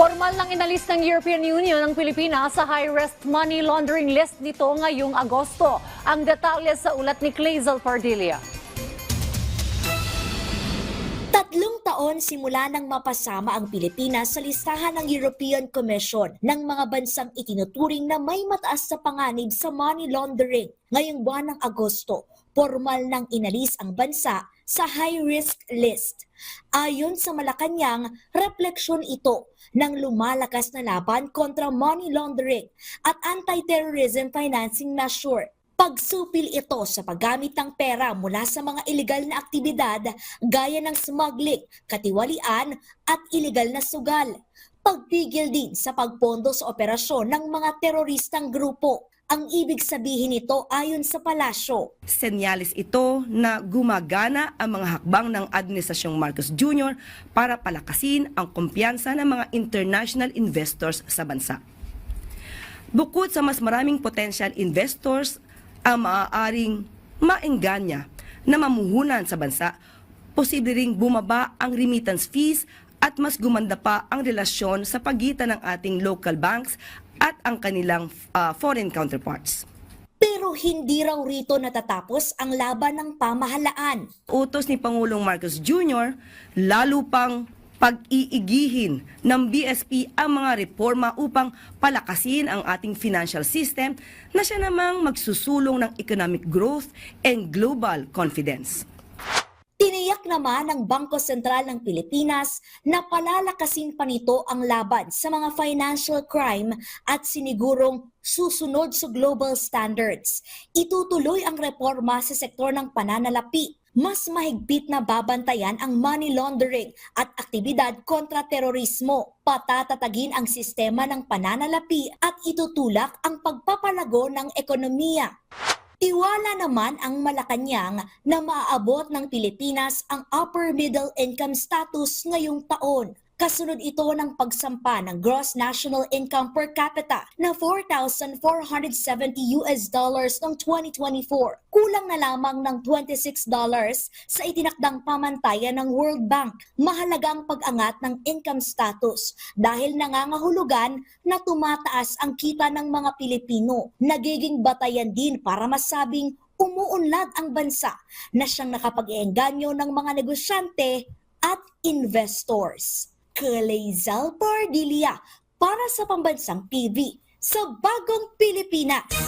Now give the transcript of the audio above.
Formal nang inalis ng European Union ang Pilipinas sa high-risk money laundering list nito ngayong Agosto. Ang detalye sa ulat ni Clazel Pardilla. Tatlong taon simula nang mapasama ang Pilipinas sa listahan ng European Commission ng mga bansang itinuturing na may mataas sa panganib sa money laundering. Ngayong buwan ng Agosto, formal nang inalis ang bansa sa high-risk list. Ayon sa Malacanang, refleksyon ito ng lumalakas na laban kontra money laundering at anti-terrorism financing measure. Pagsupil ito sa paggamit ng pera mula sa mga ilegal na aktibidad gaya ng smuggling, katiwalian at ilegal na sugal. Pagpigil din sa pagpondo sa operasyon ng mga teroristang grupo. Ang ibig sabihin nito ayon sa palasyo, Senyalis ito na gumagana ang mga hakbang ng Administrasyong Marcos Jr. para palakasin ang kumpiyansa ng mga international investors sa bansa. Bukod sa mas maraming potential investors ang maaaring maenganya na mamuhunan sa bansa, posible ring bumaba ang remittance fees at mas gumanda pa ang relasyon sa pagitan ng ating local banks at ang kanilang ah, foreign counterparts. pero hindi raw rito natatapos ang laban ng pamahalaan. utos ni Pangulong Marcos Jr., lalo pang pag-iigihin ng BSP ang mga reforma upang palakasin ang ating financial system na siya namang magsusulong ng economic growth and global confidence. Tiniyak naman ng Bangko Sentral ng Pilipinas na palalakasin pa nito ang laban sa mga financial crime at sinigurong susunod sa global standards. Itutuloy ang reforma sa sektor ng pananalapi. Mas mahigpit na babantayan ang money laundering at aktibidad kontra terorismo. Patatatagin ang sistema ng pananalapi at itutulak ang pagpapalago ng ekonomiya. Tiwala naman ang Malacanang na maaabot ng Pilipinas ang upper middle income status ngayong taon. Kasunod ito ng pagsampa ng gross national income per capita na 4,470 US dollars noong 2024. Kulang na lamang ng 26 dollars sa itinakdang pamantayan ng World Bank. Mahalaga ang pag-angat ng income status dahil nangangahulugan na tumataas ang kita ng mga Pilipino. Nagiging batayan din para masabing umuunlad ang bansa na siyang nakapag-iengganyo ng mga negosyante at investors. Kalezal Pardilia para sa Pambansang TV sa Bagong Pilipinas.